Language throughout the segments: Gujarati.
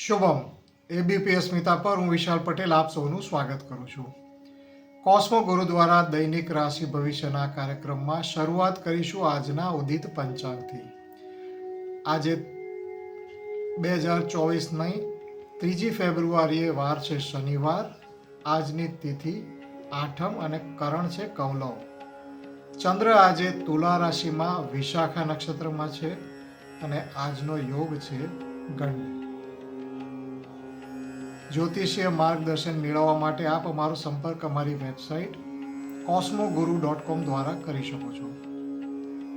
શુભમ એબીપી સ્મિતા પર હું વિશાલ પટેલ આપ સૌનું સ્વાગત કરું છું. કોસ્મો ગુરુ દ્વારા દૈનિક રાશિ ભવિષ્યના કાર્યક્રમમાં શરૂઆત કરીશું આજના ઉદિત પંચાંગથી. આજે બે હજાર ચોવીસની ત્રીજી ફેબ્રુઆરીએ વાર છે શનિવાર, આજની તિથિ આઠમ અને કરણ છે કૌલવ. ચંદ્ર આજે તુલા રાશિમાં વિશાખા નક્ષત્રમાં છે અને આજનો યોગ છે ગંડ જ્યોતિષીય માર્ગદર્શન મેળવવા માટે આપ અમારો સંપર્ક અમારી વેબસાઇટ કોસ્મો ગુરુ ડોટ કોમ દ્વારા કરી શકો છો.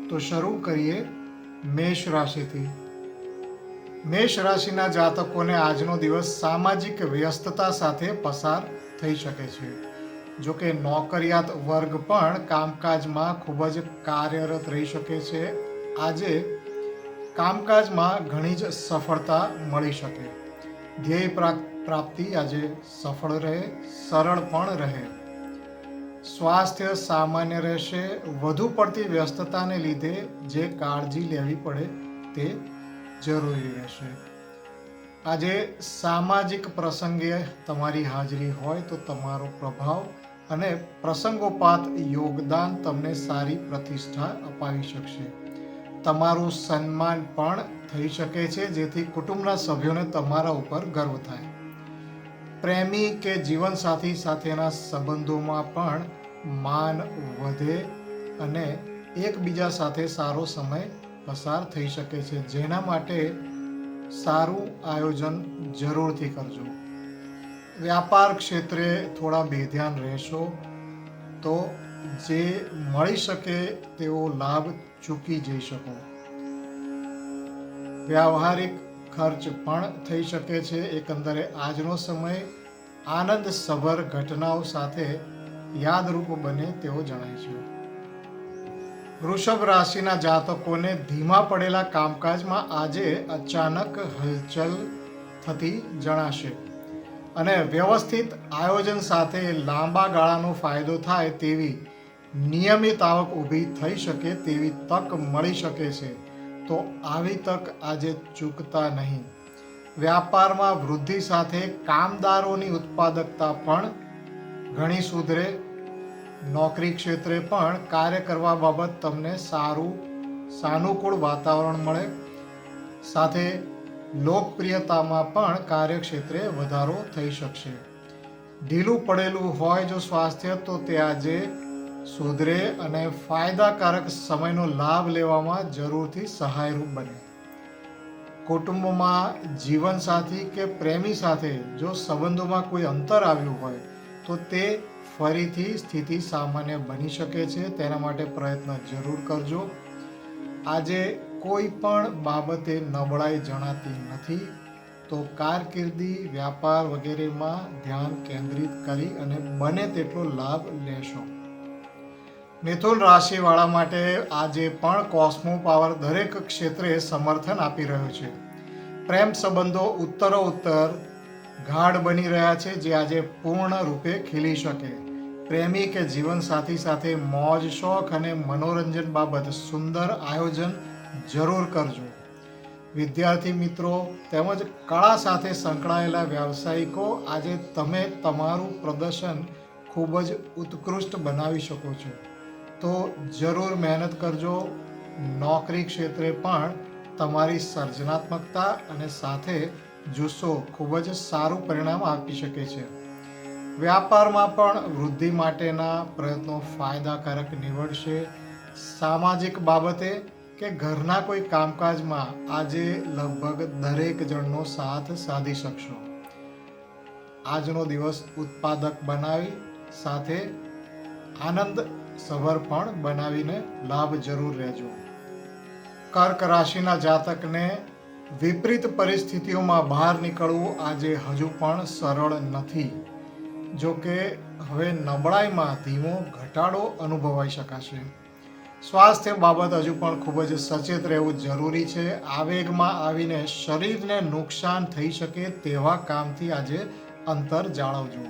તો શરૂ કરીએ મેષ રાશિથી. મેષ રાશિના જાતકોને આજનો દિવસ સામાજિક વ્યસ્તતા સાથે પસાર થઈ શકે છે. જો કે નોકરિયાત વર્ગ પણ કામકાજમાં ખૂબ જ કાર્યરત રહી શકે છે. આજે કામકાજમાં ઘણી જ સફળતા મળી શકે. ધ્યેય પ્રા- પ્રાપ્તિ આજે સફળ રહે, સરળ પણ રહે. સ્વાસ્થ્ય સામાન્ય રહેશે, વધુ પડતી વ્યસ્તતાને લીધે જે કાળજી લેવી પડે તે જરૂરી રહેશે. આજે સામાજિક પ્રસંગે તમારી હાજરી હોય તો તમારો પ્રભાવ અને પ્રસંગોપાત યોગદાન તમને સારી પ્રતિષ્ઠા અપાવી શકશે. તમારું સન્માન પણ થઈ શકે છે, જેથી કુટુંબના સભ્યોને તમારા ઉપર ગર્વ થાય. પ્રેમી કે જીવનસાથી સાથેના સંબંધોમાં પણ માન વધે અને એકબીજા સાથે સારો સમય પસાર થઈ શકે છે. જેના માટે સારું આયોજન જરૂરથી કરજો. વ્યાપાર ક્ષેત્રે થોડા બેધ્યાન રહેશો તો જે મળી શકે તેવો લાભ ચૂકી જઈ શકો. વ્યવહારિક ખર્ચ પણ થઈ શકે છે. એકંદરે આજનો સમય આનંદ સભર ઘટનાઓ સાથે યાદરૂપ બને તેવો જણાય છે. વૃષભ રાશિના જાતકોને ધીમા પડેલા કામકાજમાં આજે અચાનક હલચલ થતી જણાશે અને વ્યવસ્થિત આયોજન સાથે લાંબા ગાળાનો ફાયદો થાય તેવી નિયમિત આવક ઊભી થઈ શકે તેવી તક મળી શકે છે. તો આવી તક આજે ચૂકતા નહીં. વ્યાપારમાં વૃદ્ધિ સાથે કામદારોની ઉત્પાદકતા પણ ઘણી સુધરે. નોકરી ક્ષેત્રે પણ કાર્ય કરવા બાબત તમને સારું, સાનુકૂળ વાતાવરણ મળે. સાથે લોકપ્રિયતામાં પણ કાર્યક્ષેત્રે વધારો થઈ શકશે. ઢીલું પડેલું હોય જો સ્વાસ્થ્ય, તો તે આજે સુધરે અને ફાયદાકારક સમયનો લાભ લેવામાં જરૂરથી સહાયરૂપ બને. કુટુંબમાં જીવનસાથી કે પ્રેમી સાથે જો સંબંધોમાં કોઈ અંતર આવ્યું હોય, તો તે ફરીથી સ્થિતિ સામાન્ય બની શકે છે. તેના માટે પ્રયત્ન જરૂર કરજો. આજે કોઈ પણ બાબતે નબળાઈ જણાતી નથી. તો કારકિર્દી, વ્યાપાર વગેરેમાં ધ્યાન કેન્દ્રિત કરી અને બને તેટલો લાભ લેશો. મિથુન રાશિવાળા માટે આજે પણ કોસ્મો પાવર દરેક ક્ષેત્રે સમર્થન આપી રહ્યો છે. પ્રેમ સંબંધો ઉત્તરો ઉત્તર ગાઢ બની રહ્યા છે જે આજે પૂર્ણ રૂપે ખીલી શકે. પ્રેમી કે જીવનસાથી સાથે મોજ, શોખ અને મનોરંજન બાબત સુંદર આયોજન જરૂર કરજો. વિદ્યાર્થી મિત્રો, તેમજ કળા સાથે સંકળાયેલા વ્યાવસાયિકો, આજે તમે તમારું પ્રદર્શન ખૂબ જ ઉત્કૃષ્ટ બનાવી શકો છો. તો જરૂર મહેનત કરજો. નોકરી ક્ષેત્રે પણ તમારી સર્જનાત્મકતા અને સાથે જુસ્સો ખૂબ જ સારું પરિણામ આપી શકે છે. વ્યાપારમાં પણ વૃદ્ધિ માટેના પ્રયત્નો ફાયદાકારક નીવડશે. સામાજિક બાબતે કે ઘરના કોઈ કામકાજમાં આજે લગભગ દરેક જણનો સાથ સાધી શકશો. આજનો દિવસ ઉત્પાદક બનાવી, સાથે આનંદ સભર પણ બનાવીને લાભ જરૂર રહેજો. કર્ક રાશિના જાતકને વિપરીત પરિસ્થિતિઓમાં બહાર નીકળવું આજે હજુ પણ સરળ નથી. જો કે હવે નબળાઈમાં ધીમો ઘટાડો અનુભવાઈ શકાશે. સ્વાસ્થ્ય બાબત હજુ પણ ખૂબ જ સચેત રહેવું જરૂરી છે. આવેગમાં આવીને શરીરને નુકસાન થઈ શકે તેવા કામથી આજે અંતર જાળવજો.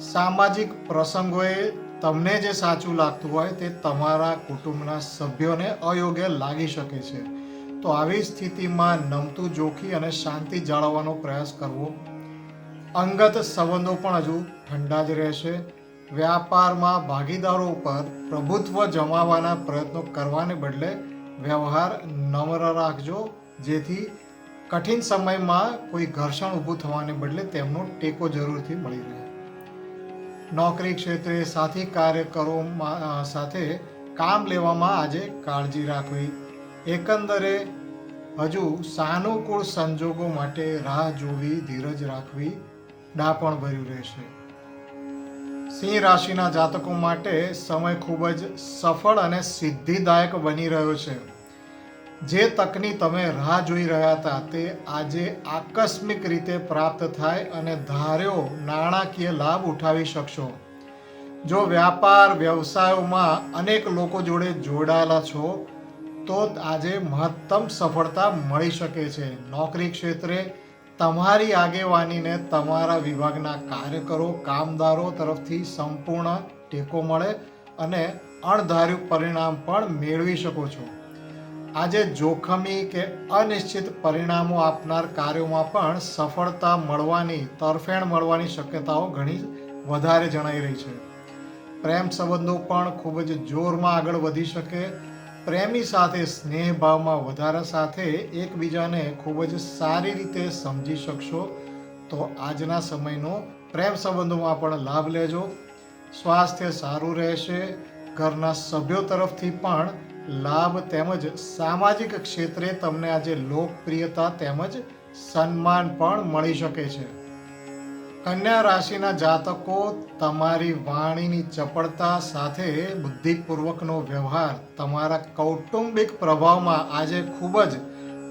સામાજિક પ્રસંગોએ તમને જે સાચું લાગતું હોય તે તમારા કુટુંબના સભ્યોને અયોગ્ય લાગી શકે છે. તો આવી સ્થિતિમાં નમતું જોખી અને શાંતિ જાળવવાનો પ્રયાસ કરવો. અંગત સંબંધો પણ હજુ ઠંડા જ રહેશે. વ્યાપારમાં ભાગીદારો ઉપર પ્રભુત્વ જમાવવાના પ્રયત્નો કરવાને બદલે વ્યવહાર નમ્ર રાખજો. જેથી કઠિન સમયમાં કોઈ ઘર્ષણ ઊભું થવાને બદલે તેમનો ટેકો જરૂરથી મળી રહે. નોકરી ક્ષેત્રે સાથી કાર્યકરો સાથે કામ લેવામાં આજે કાળજી રાખવી. એકંદરે હજુ સાનુકૂળ સંજોગો માટે રાહ જોવી ધીરજ રાખવી ડાપણ ભર્યું રહેશે. સિંહ રાશિના જાતકો માટે સમય ખૂબ જ સફળ અને સિદ્ધિદાયક બની રહ્યો છે. જે તકની તમે રાહ જોઈ રહ્યા હતા તે આજે આકસ્મિક રીતે પ્રાપ્ત થાય અને ધાર્યો નાણાકીય લાભ ઉઠાવી શકશો. જો વ્યાપાર વ્યવસાયોમાં અનેક લોકો જોડે જોડાયેલા છો, તો આજે મહત્તમ સફળતા મળી શકે છે. નોકરી ક્ષેત્રે તમારી આગેવાનીને તમારા વિભાગના કાર્યકરો, કામદારો તરફથી સંપૂર્ણ ટેકો મળે અને અણધાર્યું પરિણામ પણ મેળવી શકો છો. આજે જોખમી કે અનિશ્ચિત પરિણામો આપનાર કાર્યોમાં પણ સફળતા મળવાની, તરફેણ મળવાની શક્યતાઓ ઘણી વધારે જણાઈ રહી છે. પ્રેમ સંબંધો પણ ખૂબ જ જોરમાં આગળ વધી શકે. પ્રેમી સાથે સ્નેહ ભાવમાં વધારા સાથે એકબીજાને ખૂબ જ સારી રીતે સમજી શકશો. તો આજના સમયનો પ્રેમ સંબંધોમાં પણ લાભ લેજો. સ્વાસ્થ્ય સારું રહેશે. ઘરના સભ્યો તરફથી પણ લાભ તેમજ સામાજિક ક્ષેત્રે તમને આજે લોકપ્રિયતા તેમજ સન્માન પણ મળી શકે છે. કન્યા રાશિના જાતકો તમારી વાણીની ચપળતા સાથે બુદ્ધિપૂર્વકનો વ્યવહાર તમારા કૌટુંબિક પ્રભાવમાં આજે ખૂબ જ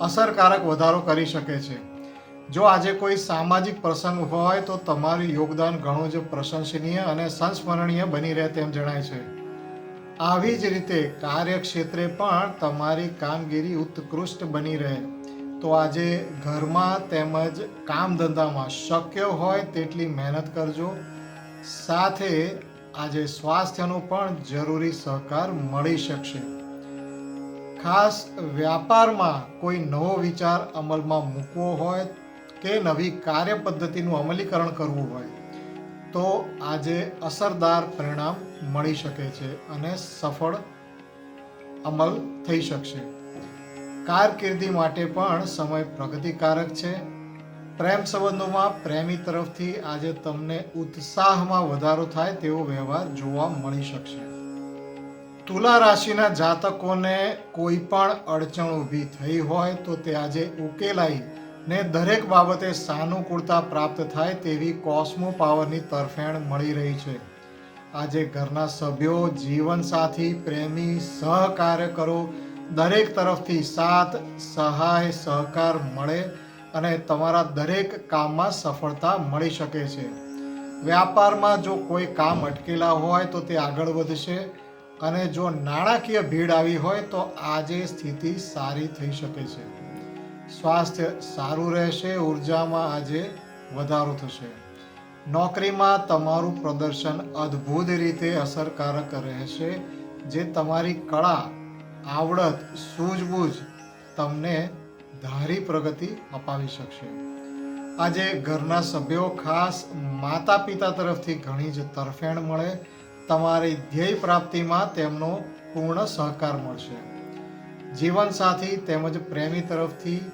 અસરકારક વધારો કરી શકે છે. જો આજે કોઈ સામાજિક પ્રસંગ હોય તો તમારું યોગદાન ઘણું જ પ્રશંસનીય અને સંસ્મરણીય બની રહે તેમ જણાય છે. આવી જ રીતે કાર્યક્ષેત્રે પણ તમારી કામગીરી ઉત્કૃષ્ટ બની રહે. તો આજે ઘરમાં તેમજ કામ ધંધામાં શક્ય હોય તેટલી મહેનત કરજો. સાથે આજે સ્વાસ્થ્યનો પણ જરૂરી સહકાર મળી શકશે. ખાસ વ્યાપારમાં કોઈ નવો વિચાર અમલમાં મૂકવો હોય કે નવી કાર્ય પદ્ધતિનું અમલીકરણ કરવું હોય તો આજે અસરદાર પરિણામ મળી શકે છે અને સફળ અમલ થઈ શકશે. કારકિર્દી માટે પણ સમય પ્રગતિકારક છે. પ્રેમ સંબંધોમાં પ્રેમી તરફથી આજે તમને ઉત્સાહમાં વધારો થાય તેવો વ્યવહાર જોવા મળી શકશે. તુલા રાશિના જાતકોને કોઈ પણ અડચણ ઊભી થઈ હોય તો તે આજે ઉકેલાઈ ને દરેક બાબતે સાનુકૂળતા પ્રાપ્ત થાય તેવી કોસ્મો પાવરની તરફેણ મળી રહી છે. આજે ઘરના સભ્યો, જીવનસાથી, પ્રેમી, સહકાર્યકરો દરેક તરફથી સાથ, સહાય, સહકાર મળે અને તમારા દરેક કામમાં સફળતા મળી શકે છે. વ્યાપારમાં જો કોઈ કામ અટકેલા હોય તો તે આગળ વધશે અને જો નાણાકીય ભીડ આવી હોય તો આજે સ્થિતિ સારી થઈ શકે છે. સ્વાસ્થ્ય સારું રહેશે, ઉર્જામાં આજે વધારો થશે. નોકરીમાં તમારું પ્રદર્શન અદ્ભુત રીતે અસરકારક રહેશે, જે તમારી કળા, આવડત, સૂઝબૂઝ તમને ધારી પ્રગતિ અપાવી શકશે. આજે ઘરના સભ્યો ખાસ માતા પિતા તરફથી ઘણી જ તરફેણ મળે, તમારી ધ્યેય પ્રાપ્તિમાં તેમનો પૂર્ણ સહકાર મળશે. જીવનસાથી તેમજ પ્રેમી તરફથી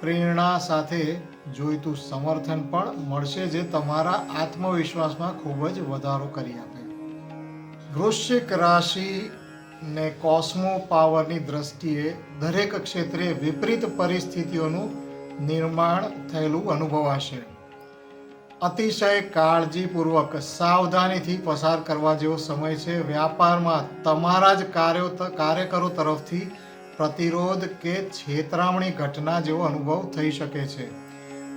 પ્રેરણા સાથે જોઈતું સમર્થન પણ મળશે જે તમારા આત્મવિશ્વાસમાં ખૂબ જ વધારો કરી આપે. વૃશ્ચિક રાશિ ને કોસ્મો પાવરની દ્રષ્ટિએ દરેક ક્ષેત્રે વિપરીત પરિસ્થિતિઓનું નિર્માણ થયેલું અનુભવાશે. અતિશય કાળજીપૂર્વક સાવધાનીથી પસાર કરવા જેવો સમય છે. વ્યાપારમાં તમારા જ કાર્યો કાર્યકરો તરફથી પ્રતિરોધ કે છેતરામણી ઘટના જેવો અનુભવ થઈ શકે છે.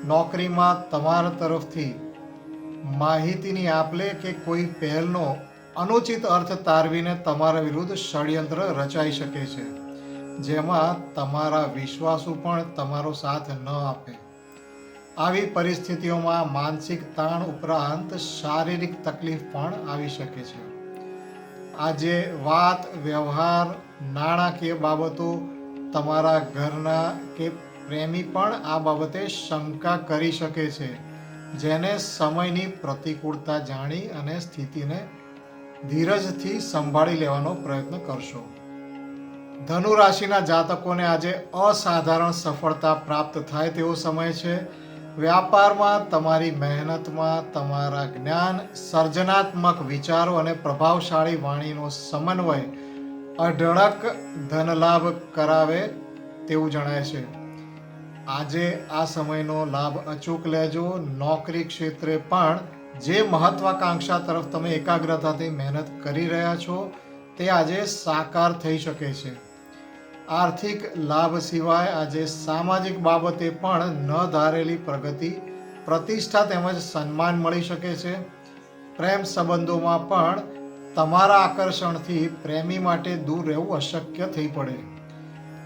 નોકરીમાં તમારા તરફથી માહિતીની આપલે કે કોઈ પહેલનો અનુચિત અર્થ તારવીને તમારા વિરુદ્ધ ષડયંત્ર રચાઈ શકે છે, જેમાં તમારા વિશ્વાસુ પણ તમારો સાથ ન આપે. આવી પરિસ્થિતિઓમાં માનસિક તાણ ઉપરાંત શારીરિક તકલીફ પણ આવી શકે છે. આજે વાત, વ્યવહાર નાણાકીય બાબતો તમારા ઘરના કે પ્રેમી પણ આ બાબતે શંકા કરી શકે છે, જેને સમયની પ્રતિકૂળતા જાણી અને સ્થિતિને ધીરજથી સંભાળી લેવાનો પ્રયત્ન કરશો. ધનુ રાશિના જાતકોને આજે અસાધારણ સફળતા પ્રાપ્ત થાય તેવો સમય છે. વ્યાપારમાં તમારી મહેનતમાં તમારા જ્ઞાન, સર્જનાત્મક વિચારો અને પ્રભાવશાળી વાણીનો સમન્વય અઢળક ધનલાભ કરાવે તેવું જણાય છે. આજે આ સમયનો લાભ અચૂક લેજો. નોકરી ક્ષેત્રે પણ જે મહત્વાકાંક્ષા તરફ તમે એકાગ્રતાથી મહેનત કરી રહ્યા છો, તે આજે સાકાર થઈ શકે છે. આર્થિક લાભ સિવાય આજે સામાજિક બાબતે પણ ન ધારેલી પ્રગતિ, પ્રતિષ્ઠા તેમજ સન્માન મળી શકે છે. પ્રેમ સંબંધોમાં પણ તમારા આકર્ષણથી પ્રેમી માટે દૂર રહેવું અશક્ય થઈ પડે.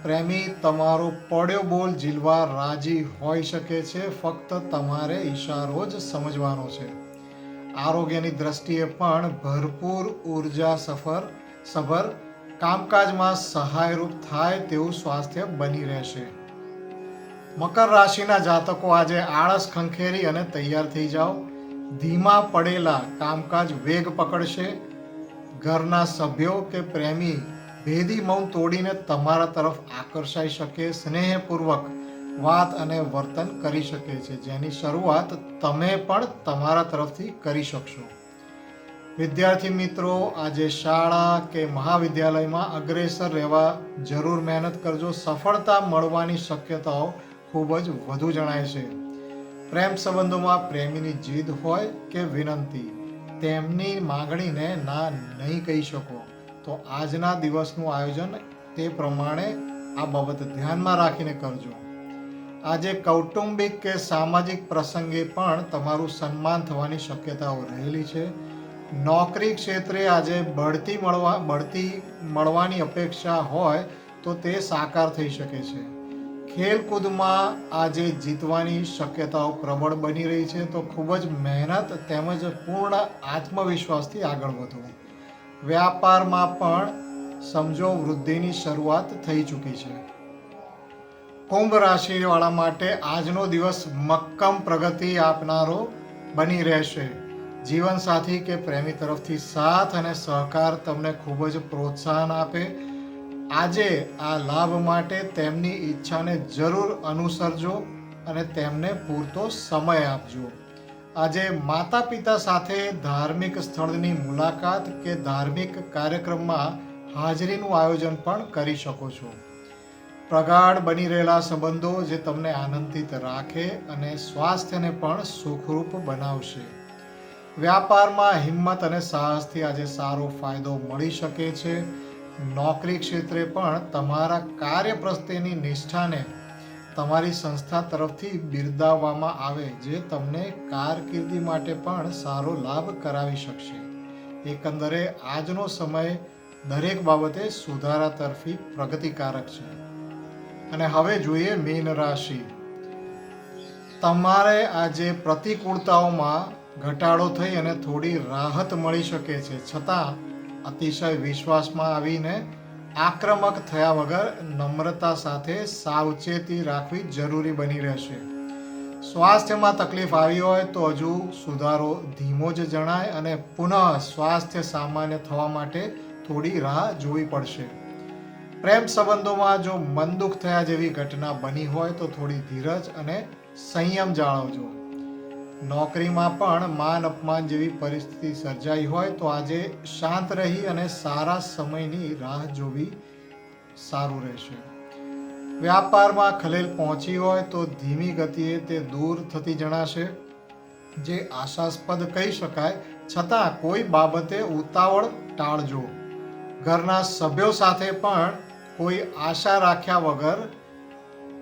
પ્રેમી તમારો પડ્યો બોલ ઝીલવા રાજી હોઈ શકે છે, ફક્ત તમારે ઈશારો જ સમજવાનો છે. આરોગ્યની દ્રષ્ટિએ પણ ભરપૂર ઊર્જા સફર, સભર, કામકાજમાં સહાયરૂપ થાય તેવું સ્વાસ્થ્ય બની રહેશે. મકર રાશિના જાતકો આજે આળસ ખંખેરી અને તૈયાર થઈ જાઓ. ધીમા પડેલા કામકાજ વેગ પકડશે ઘરના સભ્યો કે પ્રેમી ભેદી મૌન તોડીને તમારા તરફ આકર્ષાઈ શકે, સ્નેહપૂર્વક વાત અને વર્તન કરી શકે છે. જેની શરૂઆત તમે પણ તમારા તરફથી કરી શકશો. વિદ્યાર્થી મિત્રો, આજે શાળા કે મહાવિદ્યાલયમાં અગ્રેસર રહેવા જરૂર મહેનત કરજો. સફળતા મળવાની શક્યતાઓ ખૂબ જ વધુ જણાય છે. પ્રેમ સંબંધોમાં પ્રેમીની જીદ હોય કે વિનંતી. તેમની માગણીને ના, નહીં કહી શકો. તો આજના દિવસનું આયોજન તે પ્રમાણે આ બાબત ધ્યાનમાં રાખીને કરજો. આજે કૌટુંબિક કે સામાજિક પ્રસંગે પણ તમારું સન્માન થવાની શક્યતાઓ રહેલી છે. નોકરી ક્ષેત્રે આજે બઢતી મળવા, બઢતી મળવાની અપેક્ષા હોય તો તે સાકાર થઈ શકે છે. ખેલકૂદમાં આજે જીતવાની શક્યતાઓ પ્રબળ બની રહી છે તો ખૂબ જ મહેનત તેમજ પૂર્ણ આત્મવિશ્વાસથી આગળ વધવું. વ્યાપારમાં પણ સમજો વૃદ્ધિની શરૂઆત થઈ ચૂકી છે. કુંભ રાશિવાળા માટે આજનો દિવસ મક્કમ પ્રગતિ આપનારો બની રહેશે. જીવનસાથી કે પ્રેમી તરફથી સાથ અને સહકાર તમને ખૂબ જ પ્રોત્સાહન આપે આજે આ લાભ માટે તેમની ઈચ્છાને જરૂર અનુસરજો અને તેમને પૂરતો સમય આપજો. આજે માતા પિતા સાથે ધાર્મિક સ્થળની મુલાકાત કે ધાર્મિક કાર્યક્રમમાં હાજરીનું આયોજન પણ કરી શકો છો. પ્રગાઢ બની રહેલા સંબંધો જે તમને આનંદિત રાખે અને સ્વાસ્થ્યને પણ સુખરૂપ બનાવશે. વ્યાપારમાં હિંમત અને સાહસથી આજે સારો ફાયદો મળી શકે છે. નોકરી ક્ષેત્રે પણ તમારા કાર્ય પ્રત્યેની નિષ્ઠાને તમારી સંસ્થા તરફથી બિરદાવવામાં આવે, જે તમને કારકિર્દી માટે પણ સારો લાભ કરાવી શકશે. એકંદરે, આજનો સમય દરેક બાબતે સુધારા તરફી પ્રગતિકારક છે. અને હવે જોઈએ મીન રાશિ. તમારે આજે પ્રતિકૂળતાઓમાં ઘટાડો થઈ અને થોડી રાહત મળી શકે છે. છતાં અતિશય વિશ્વાસમાં આવીને આક્રમક થયા વગર નમ્રતા સાથે સાવચેતી રાખવી જરૂરી બની રહેશે. સ્વાસ્થ્યમાં તકલીફ આવી હોય તો હજુ સુધારો ધીમો જ જણાય અને પુનઃ સ્વાસ્થ્ય સામાન્ય થવા માટે થોડી રાહ જોવી પડશે. પ્રેમ સંબંધોમાં જો મન દુઃખ થયા જેવી ઘટના બની હોય તો થોડી ધીરજ અને સંયમ જાળવજો. નોકરીમાં પણ માન અપમાન જેવી પરિસ્થિતિ સર્જાઈ હોય તો આજે શાંત રહી અને સારા સમયની રાહ જોવી સારું રહેશે. વ્યાપારમાં ખલેલ પહોંચી હોય તો ધીમી ગતિએ તે દૂર થતી જણાશે, જે આશાસ્પદ કહી શકાય. છતાં કોઈ બાબતે ઉતાવળ ટાળજો. ઘરના સભ્યો સાથે પણ કોઈ આશા રાખ્યા વગર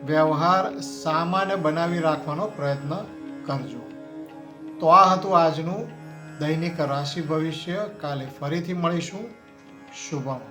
વ્યવહાર સામાન્ય બનાવી રાખવાનો પ્રયત્ન કરજો. તો આ હતું આજનું દૈનિક રાશિ ભવિષ્ય. કાલે ફરીથી મળીશું. શુભમ.